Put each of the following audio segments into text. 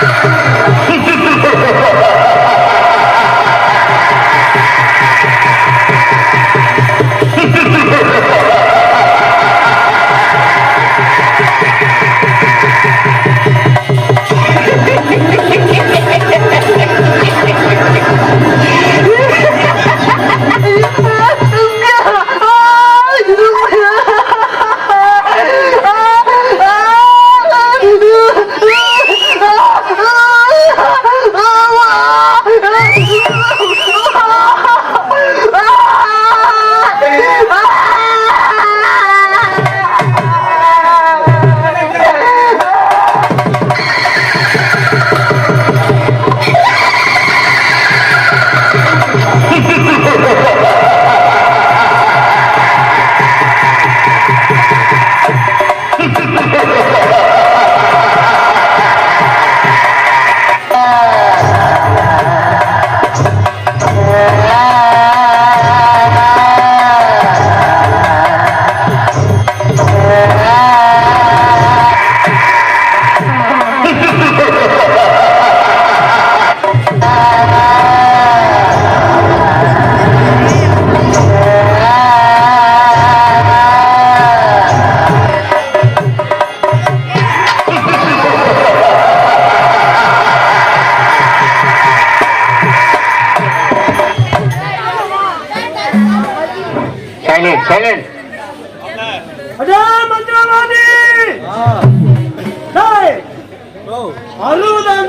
Ha ha ha ha!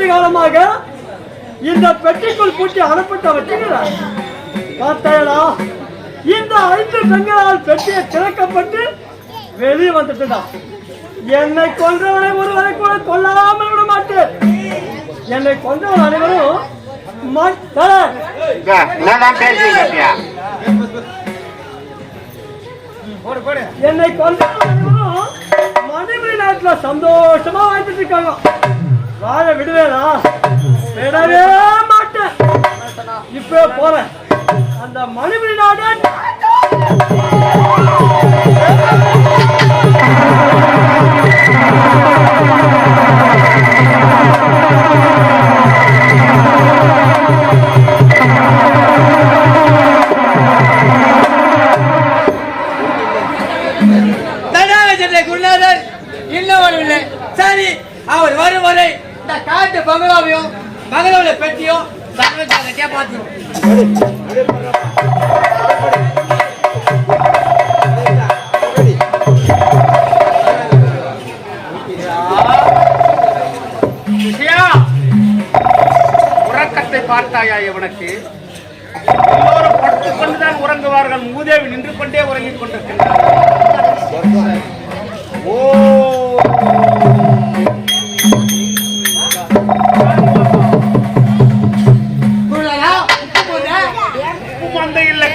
ஆண்டு காலமாக இந்த பெட்டிக்குள் பூட்டி அனுப்பிட்ட வச்சுக்கிறா பார்த்தாயடா இந்த ஐந்து பெண்களால் பெட்டியை திறக்கப்பட்டு வெளியே வந்துட்டுடா என்னை கொன்றவனை ஒருவரை கூட கொல்லாமல் விட மாட்டேன். என்னை கொன்றவன் அனைவரும் என்னை கொண்டவனும் மணிமணி நாட்டுல சந்தோஷமா வாழ்ந்துட்டு இருக்காங்க. வாழ விடுவேனா? விடவே மாட்டேன். இப்ப போறேன். அந்த மணிமணி நாடு. பார்த்தாயா இவனுக்கு எல்லோரும் படுத்துக் கொண்டுதான் உறங்குவார்கள். மூதேவி நின்று கொண்டே உறங்கிக் கொண்டிருக்கின்றார் ஓ.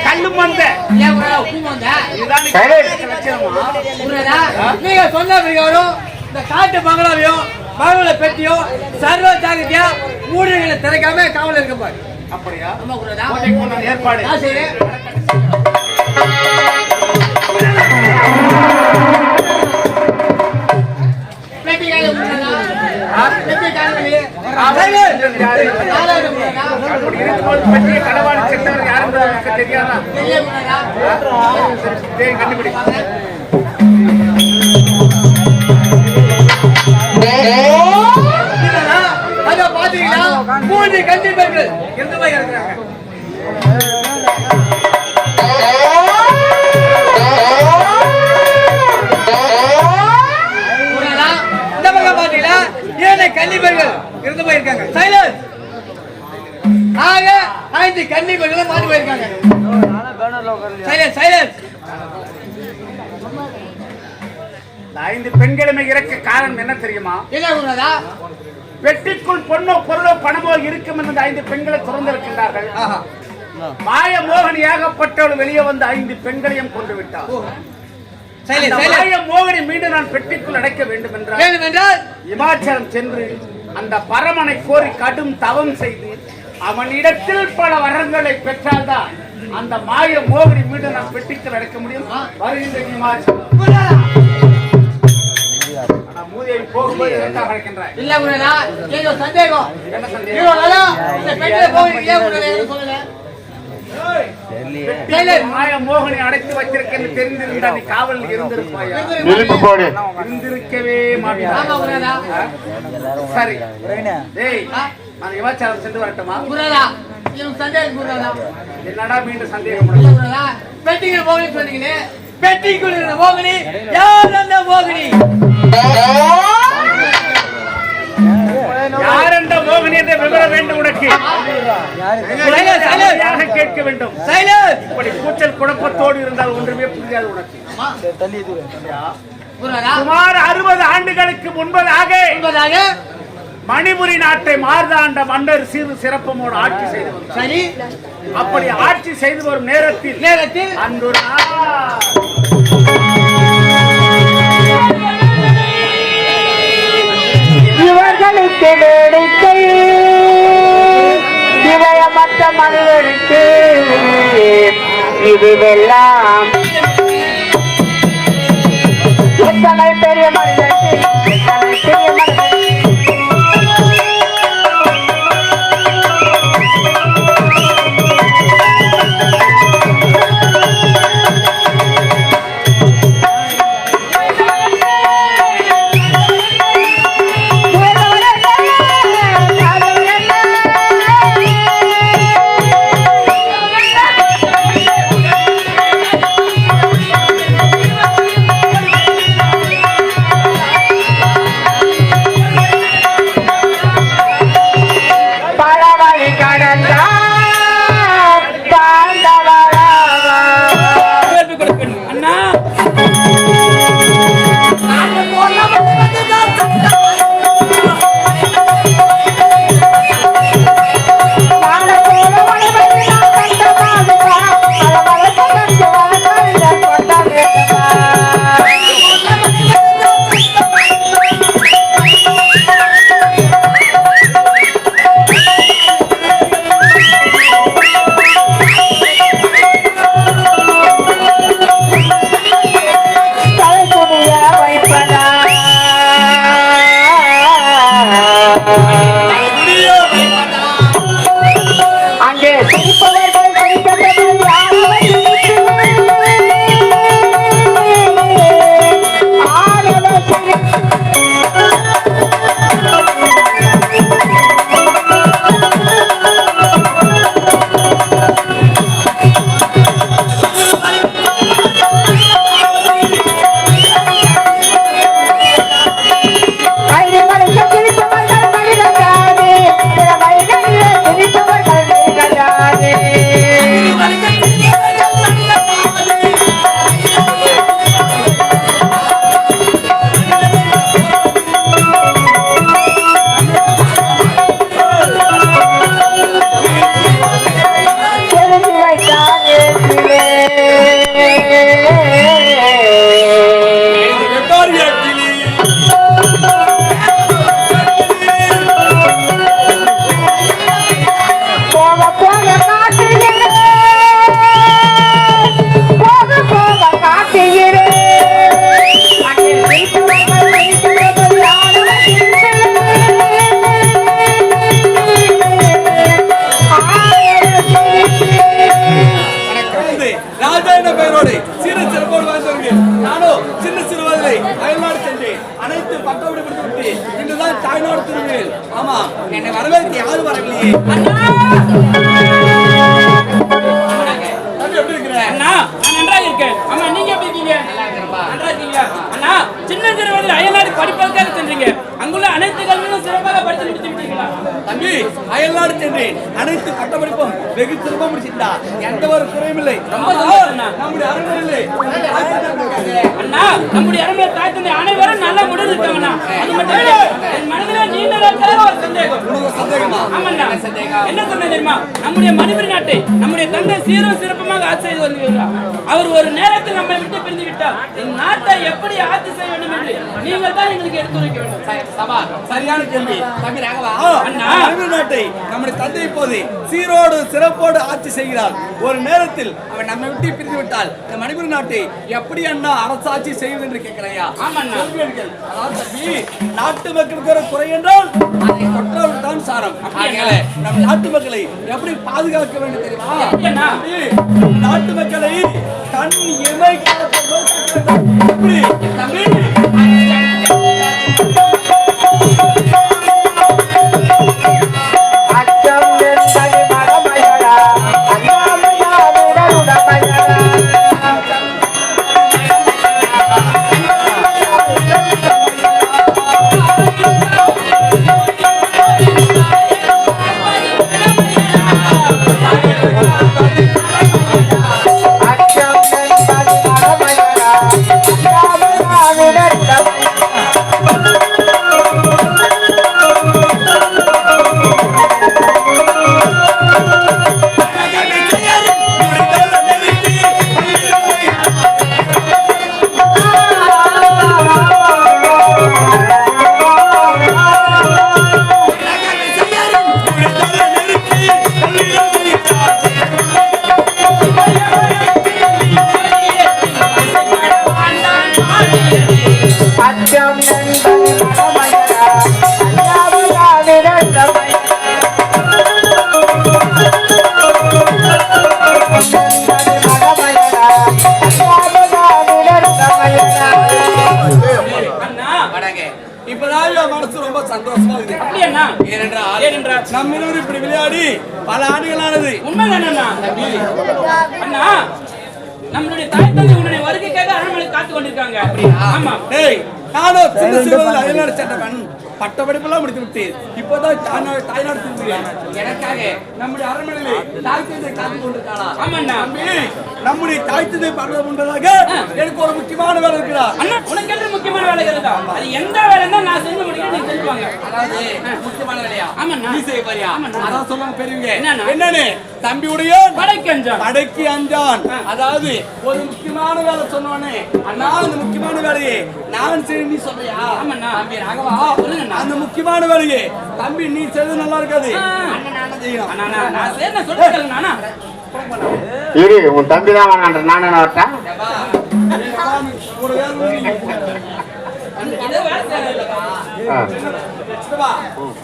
கல்லு மந்த. நீங்க சொன்ன பிரகாரம் இந்த காட்டு பங்களாவையும் பங்களாவில பெட்டியும் சர்வ ஊழியர்களை திறக்காம காவல் இருக்க பாரு. அப்படியா? ஏற்பாடு. நான் செய்றேன். மூன்று கன்னி பெண்கள் கிடக்குறாங்க. குருநாதா, இந்த பக்கம் பாத்தீங்களா? ஏழு கன்னி பெண்கள் இறந்து போயிருக்காங்க சைலன்ஸ். ஆக ஐந்து கன்னி பெண்களும் மாறி போயிருக்காங்க. Silence silence. ஐந்து பெண்களுமே இறக்க காரணம் என்ன தெரியுமா? என்ன பொருளோ பணமோ இருக்கும் என்று ஐந்து பெண்களை திறந்திருக்கின்றார்கள். மாய மோகனியாகப்பட்டவள் வெளியே வந்த ஐந்து பெண்களையும் கொண்டு விட்டார். மாய மோகனை மீண்டும் நான் பெட்டிக்குள் அடைக்க வேண்டும் என்றார் வேண்டும் என்றால் இமாச்சலம் சென்று அந்த பரமனை கோரி கடும் தவம் செய்து அவனிடத்தில் பல வரங்களை பெற்றால்தான் அந்த மாய மோகனை மீண்டும் நான் பெட்டிக்குள் அடைக்க முடியும். வருகின்ற இமாச்சலம். இல்ல. எனக்கு ஒரு சந்தேகம். என்ன சந்தேகம்? இந்த பெண்களை போகிறீங்க ஏன் மாய மோகனை அடைத்து வைத்திருக்கேன்னு தெரிந்திருந்தா நீ போடு. இருந்திருக்கவே மாட்டான் சரி. நான் விவாச்சாரம் சென்று வரட்டுமா? என்னடா மீண்டும் சந்தேகம் பெட்டிங்க போகணும்னு சொன்னீங்களே. பெட்டிக்குள்ள மோகினி. யார் அந்த மோகினி? கேட்க வேண்டும். இப்படி கூச்சல் குழப்பத்தோடு இருந்தால் ஒன்றுமே புரியாது உனக்கு. சுமார் அறுபது ஆண்டுகளுக்கு முன்பதாக மணிபுரி நாட்டை மார்தாண்ட மன்னர் சீர் சிறப்பமோடு ஆட்சி செய்து சரி. அப்படி ஆட்சி செய்து வரும் நேரத்தில் நேரத்தில் அன்று வேடிக்கை. இதயமற்ற மனிதனுக்கு இதுவெல்லாம். எத்தனை பெரிய மனிதனுக்கு படிப்பதற்காக சென்றீங்க. அங்குள்ள அனைத்து கல்வியும் சிறப்பாக படித்து முடித்து விட்டீங்களா தம்பி அயல்நாடு சென்றேன். அனைத்து பட்டப்படிப்பும் வெகு சிறப்பாக முடிச்சிருந்தா எந்த ஒரு குறையும் இல்லை. நம்முடைய அரண்மனையிலே நம்முடைய அரண்மனை தாய் தந்தை அனைவரும் நல்லா முடிவு இருக்காங்கண்ணா அது மட்டும் இல்ல என் மனதில் நீண்ட நாட்களாக ஒரு சந்தேகம். உனக்கு சந்தேகம்? சந்தேகமா ஆமாண்ணா. என்ன சந்தேகம்? என்ன சொன்னேன் தெரியுமா? நம்முடைய மணிபுரி நாட்டை நம்முடைய தந்தை சீரும் சிறப்புமாக ஆட்சி செய்து அவர் ஒரு நேரத்தில் நம்மை விட்டு பிரிந்து விட்டார். இந்த நாட்டை எப்படி ஆட்சி செய்ய வேண்டும் என்று நீங்கள் தான் எங்களுக்கு எடுத்துரைக்க வேண்டும். ச- சபா சரியான கேள்வி. தம்பி ராகவா அண்ணா. மணிபுரி நாட்டை நம்முடைய தந்தை இப்போது சீரோடு சிறப்போடு ஆட்சி செய்கிறார். ஒரு நேரத்தில் அவன் நம்மை விட்டு பிரிந்து விட்டால் இந்த மணிபுரி நாட்டை எப்படி அண்ணா அரசாட்சி செய்வது என்று கேட்கிறாயா தம்பி நாட்டு மக்களுக்கு குறை என்றால் அதை கொற்றவர் தான் சாரம். நம் நாட்டு மக்களை எப்படி பாதுகாக்க வேண்டும் தெரியுமா? நாட்டு மக்களை கண் இமை எப்படி? தம்பி. என் மனசு ரொம்ப சந்தோஷமா இருக்குது ஏனென்றால் ஏனென்றால் நம்ம இப்படி விளையாடி பல ஆண்டுகளானது அண்ணா நம்மளுடைய தாய் தந்தை உன்னுடைய வருகைக்காக அரண்மனை காத்து கொண்டிருக்காங்க ஆமா டேய் நானும் சின்ன சிறுவர்கள் அயல்நாடு சென்றவன் பட்டப்படிப்பெல்லாம் முடித்து விட்டேன் இப்போதான் தாய்நாடு தாய்நாடு திரும்புகிறேன் எனக்காக நம்முடைய அரண்மனையிலே தாய் தந்தை காத்து கொண்டிருக்காளா? ஆமாண்ணா. நம்முடைய தாய் தந்தை பார்க்க முன்பதாக எனக்கு ஒரு முக்கியமான வேலை இருக்கிறா அண்ணா உனக்கு என்று முக்கியமான வேலை இருந்தா அது எந்த வேலை தான் நான் செஞ்சு முடிக்கிறேன் நீங்க செஞ்சுவாங்க அதாவது முக்கியமான வேலையா? ஆமாண்ணா. நீ செய்ய ஆமாண்ணா. அதான் சொல்லுவாங்க பெரியவங்க? என்னன்னு தம்பியுடைய படைக்கஞ்சா படைக்கு அஞ்சான். அதாவது ஒரு முக்கியமான வேலை சொன்னோனே அண்ணா அந்த முக்கியமான வேலையை நான் செய்ய நீ சொல்றியா? ஆமாண்ணா. தம்பி ராகவா சொல்லுங்கண்ணா. அந்த முக்கியமான வேலையை. தம்பி நீ செய்வது நல்லா இருக்காது. இரு உன் தம்பி தான் வாங்க நானே வரட்டா? ஒரு வேலை இல்லை. இதே வேலை செய்யறதில்லப்பா. ஆ, சித்தப்பா,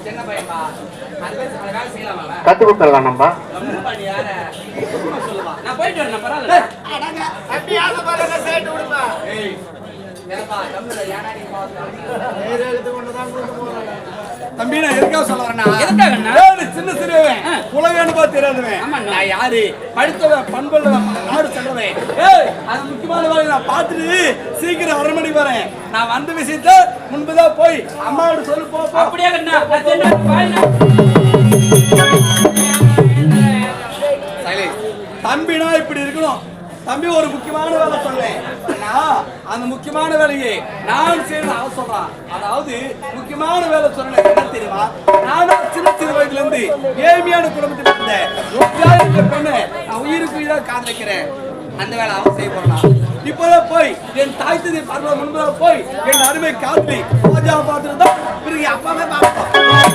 சின்ன பையன்பா. அது பேச அந்த வேலை செய்யலாமா அவன்? கத்து கொடுத்துடலாம் நம்ம. போயிட்டு வரேன் தம்பி நான் எதுக்காக சொல்ல வரேன்னா சின்ன சிறுவன் உலக அனுபவம் தெரியாதவன். நான் யாரு? படித்தவன் பண்புள்ளவன் நாடு சென்றவன். ஏய் அது முக்கியமான வேலை நான் பார்த்துட்டு சீக்கிரம் அரண்மனைக்கு வரேன். நான் வந்த விஷயத்த முன்புதான் போய் அம்மாவோட சொல்லு போ. அப்படியே தம்பினா இப்படி இருக்கணும். தம்பி ஒரு முக்கியமான வேலை சொன்னேன் ஆனா அந்த முக்கியமான வேலையை நான் செய்யணும் அவன் சொல்றான். அதாவது முக்கியமான வேலை சொன்னேன். என்ன தெரியுமா? நானும் சின்ன சிறு வயதுல இருந்து ஏழ்மையான குடும்பத்தில் இருந்த ரோஜா பெண்ணை நான் உயிருக்கு உயிரா காதலிக்கிறேன். அந்த வேலை அவன் செய்ய போறான். இப்போதான் போய் என் தாய் தந்தை பார்க்க முன்பதாக போய் என் அருமை காத்து ரோஜா பார்த்துட்டு தான் பிறகு அப்பாவே பார்ப்போம்